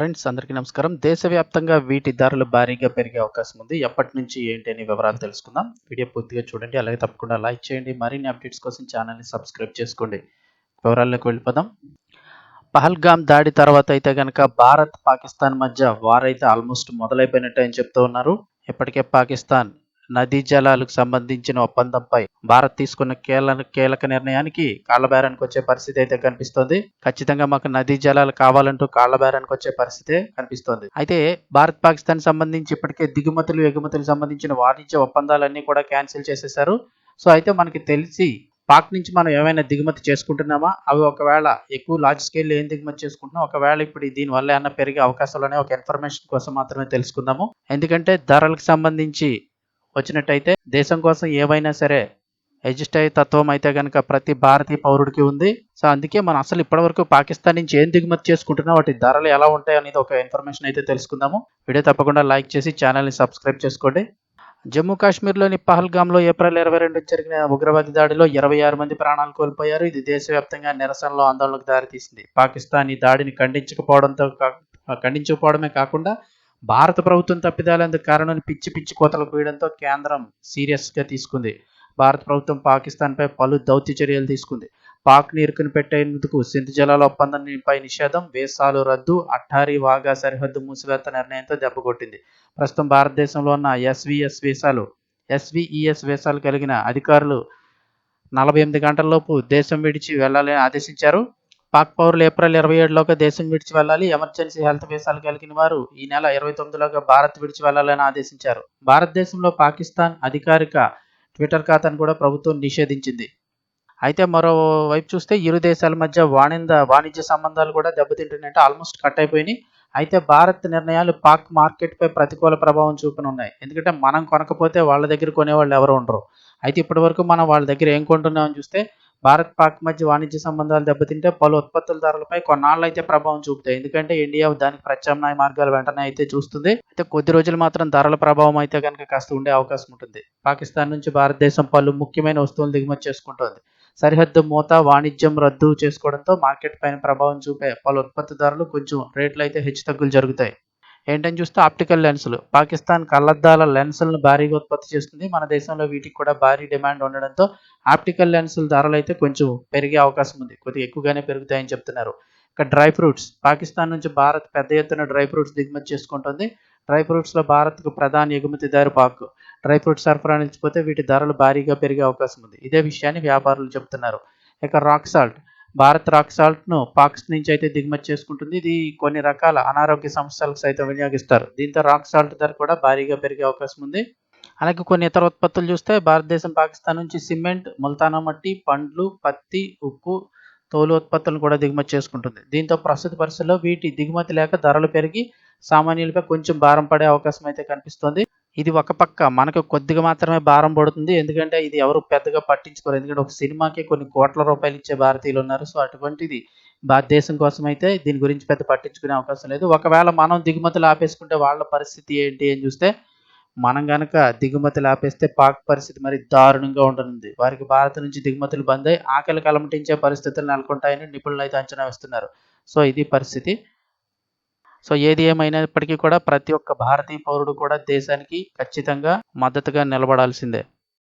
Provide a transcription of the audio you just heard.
Friends అందరికీ నమస్కారం. దేశవ్యాప్తంగా వీటి ధరలు భారీగా పెరిగే అవకాశం ఉంది. ఎప్పటి నుంచి ఏంటి అని వివరాలు తెలుసుకుందాం. వీడియో పూర్తిగా చూడండి. అలాగే తప్పకుండా లైక్ చేయండి. మరిన్ని అప్డేట్స్ కోసం ఛానల్ని సబ్స్క్రైబ్ చేసుకోండి. వివరాల్లోకి వెళ్ళిపోదాం. పహల్గామ్ దాడి తర్వాత అయితే కనుక భారత్ పాకిస్తాన్ మధ్య వారైతే ఆల్మోస్ట్ మొదలైపోయినట్టు అని చెప్తూ ఉన్నారు. ఇప్పటికే పాకిస్తాన్ నదీ జలాలకు సంబంధించిన ఒప్పందంపై భారత్ తీసుకున్న కీలక కీలక నిర్ణయానికి కాళ్ళబేరానికి వచ్చే పరిస్థితి అయితే కనిపిస్తోంది. ఖచ్చితంగా మాకు నదీ జలాలు కావాలంటూ కాళ్ళబేరానికి వచ్చే పరిస్థితి కనిపిస్తోంది. అయితే భారత్ పాకిస్తాన్ సంబంధించి ఇప్పటికే దిగుమతులు ఎగుమతులు సంబంధించిన వాణిజ్య ఒప్పందాలన్నీ కూడా క్యాన్సిల్ చేసేశారు. సో అయితే మనకి తెలిసి పాక్ నుంచి మనం ఏమైనా దిగుమతి చేసుకుంటున్నామా? అవి ఒకవేళ ఎక్కువ లార్జ్ స్కేల్ ఏం దిగుమతి చేసుకుంటున్నాం ఒకవేళ ఇప్పుడు దీని వల్ల ఏమన్నా పెరిగే అవకాశాలు అనే ఒక ఇన్ఫర్మేషన్ కోసం మాత్రమే తెలుసుకుందాము. ఎందుకంటే ధరలకు సంబంధించి వచ్చినట్టయితే దేశం కోసం ఏమైనా సరే అడ్జస్ట్ అయ్యే తత్వం అయితే కనుక ప్రతి భారతీయ పౌరుడికి ఉంది. సో అందుకే మనం అసలు ఇప్పటివరకు పాకిస్తాన్ నుంచి ఏం దిగుమతి చేసుకుంటున్నా వాటి ధరలు ఎలా ఉంటాయి అనేది ఒక ఇన్ఫర్మేషన్ అయితే తెలుసుకుందాము. వీడియో తప్పకుండా లైక్ చేసి ఛానల్ని సబ్స్క్రైబ్ చేసుకోండి. జమ్మూ కాశ్మీర్లోని పహల్గామ్లో ఏప్రిల్ ఇరవై రెండు జరిగిన ఉగ్రవాది దాడిలో ఇరవై ఆరు మంది ప్రాణాలు కోల్పోయారు. ఇది దేశవ్యాప్తంగా నిరసనలో ఆందోళనకు దారితీసింది. పాకిస్తాన్ ఈ దాడిని ఖండించకపోవడంతో ఖండించకపోవడమే కాకుండా భారత ప్రభుత్వం తప్పిదాలందుకు కారణం పిచ్చి పిచ్చి కోతలు కూయడంతో కేంద్రం సీరియస్గా తీసుకుంది. భారత ప్రభుత్వం పాకిస్తాన్పై పలు దౌత్య చర్యలు తీసుకుంది. పాక్ నీరుకుని పెట్టేందుకు సింధు జలాల ఒప్పందంపై నిషేధం వేసాలు రద్దు అట్టారి వాగా సరిహద్దు మూసివేత నిర్ణయంతో దెబ్బకొట్టింది. ప్రస్తుతం భారతదేశంలో ఉన్న ఎస్విఎస్ వీసాలు ఎస్విఈఎస్ వీసాలు కలిగిన అధికారులు నలభై ఎనిమిది గంటలలోపు దేశం విడిచి వెళ్ళాలని ఆదేశించారు. పాక్ పౌరులు ఏప్రిల్ ఇరవై ఏడులోగా దేశం విడిచి వెళ్ళాలి. ఎమర్జెన్సీ హెల్త్ వీసాలు కలిగిన వారు ఈ నెల ఇరవై తొమ్మిదిలోగా భారత్ విడిచి వెళ్ళాలని ఆదేశించారు. భారతదేశంలో పాకిస్తాన్ అధికారిక ట్విట్టర్ ఖాతాను కూడా ప్రభుత్వం నిషేధించింది. అయితే మరోవైపు చూస్తే ఇరు దేశాల మధ్య వాణింద వాణిజ్య సంబంధాలు కూడా దెబ్బతింటున్నట్టు ఆల్మోస్ట్ కట్ అయిపోయినాయి. అయితే భారత్ నిర్ణయాలు పాక్ మార్కెట్పై ప్రతికూల ప్రభావం చూపనున్నాయి. ఎందుకంటే మనం కొనకపోతే వాళ్ళ దగ్గర కొనేవాళ్ళు ఎవరు ఉండరు. అయితే ఇప్పటివరకు మనం వాళ్ళ దగ్గర ఏం కొంటున్నామని చూస్తే భారత్ పాక్ మధ్య వాణిజ్య సంబంధాలు దెబ్బతింటే పలు ఉత్పత్తుల ధరలపై కొన్నాళ్ళు అయితే ప్రభావం చూపుతాయి. ఎందుకంటే ఇండియా దానికి ప్రత్యామ్నాయ మార్గాలు వెంటనే అయితే చూస్తుంది. అయితే కొద్ది రోజులు మాత్రం ధరల ప్రభావం అయితే కనుక కాస్త ఉండే అవకాశం ఉంటుంది. పాకిస్తాన్ నుంచి భారతదేశం పలు ముఖ్యమైన వస్తువులు దిగుమతి చేసుకుంటోంది. సరిహద్దు మూత వాణిజ్యం రద్దు చేసుకోవడంతో మార్కెట్ పైన ప్రభావం చూపే పలు ఉత్పత్తిదారులు కొంచెం రేట్లు అయితే హెచ్చుతగ్గులు జరుగుతాయి. ఏంటని చూస్తే ఆప్టికల్ లెన్సులు. పాకిస్తాన్ కళ్ళద్దాల లెన్సులను భారీగా ఉత్పత్తి చేస్తుంది. మన దేశంలో వీటికి కూడా భారీ డిమాండ్ ఉండడంతో ఆప్టికల్ లెన్సుల ధరలు అయితే కొంచెం పెరిగే అవకాశం ఉంది. కొద్దిగా ఎక్కువగానే పెరుగుతాయని చెప్తున్నారు. ఇక డ్రై ఫ్రూట్స్. పాకిస్తాన్ నుంచి భారత్ పెద్ద ఎత్తున డ్రై ఫ్రూట్స్ దిగుమతి చేసుకుంటుంది. డ్రై ఫ్రూట్స్లో భారత్కు ప్రధాన ఎగుమతిదారు పాక్. డ్రై ఫ్రూట్స్ సరఫరా నిలిచిపోతే వీటి ధరలు భారీగా పెరిగే అవకాశం ఉంది. ఇదే విషయాన్ని వ్యాపారులు చెప్తున్నారు. ఇక రాక్ సాల్ట్. భారత్ రాక్ సాల్ట్ను పాక్స్ నుంచి అయితే దిగుమతి చేసుకుంటుంది. ఇది కొన్ని రకాల అనారోగ్య సమస్యలకు సైతం వినియోగిస్తారు. దీంతో రాక్ సాల్ట్ ధర కూడా భారీగా పెరిగే అవకాశం ఉంది. అలాగే కొన్ని ఇతర ఉత్పత్తులు చూస్తే భారతదేశం పాకిస్తాన్ నుంచి సిమెంట్ ముల్తానా మట్టి పండ్లు పత్తి ఉప్పు తోలు ఉత్పత్తులను కూడా దిగుమతి చేసుకుంటుంది. దీంతో ప్రస్తుత పరిస్థితుల్లో వీటి దిగుమతి లేక ధరలు పెరిగి సామాన్యులపై కొంచెం భారం పడే అవకాశం అయితే కనిపిస్తుంది. ఇది ఒక పక్క మనకు కొద్దిగా మాత్రమే భారం పడుతుంది. ఎందుకంటే ఇది ఎవరు పెద్దగా పట్టించుకోరు. ఎందుకంటే ఒక సినిమాకి కొన్ని కోట్ల రూపాయలు ఇచ్చే భారతీయులు ఉన్నారు. సో అటువంటిది భారతదేశం కోసం అయితే దీని గురించి పెద్ద పట్టించుకునే అవకాశం లేదు. ఒకవేళ మనం దిగుమతులు ఆపేసుకుంటే వాళ్ళ పరిస్థితి ఏంటి అని చూస్తే మనం కనుక దిగుమతులు ఆపేస్తే పాక్ పరిస్థితి మరి దారుణంగా ఉండనుంది. వారికి భారత్ నుంచి దిగుమతులు బంద్ అయి ఆకలి కలమటించే పరిస్థితులు నెలకొంటాయని నిపుణులు అయితే అంచనా వేస్తున్నారు. సో ఇది పరిస్థితి. సో ఏది ఏమైనప్పటికీ కూడా ప్రతి ఒక్క భారతీయ పౌరుడు కూడా దేశానికి ఖచ్చితంగా మద్దతుగా నిలబడాల్సిందే.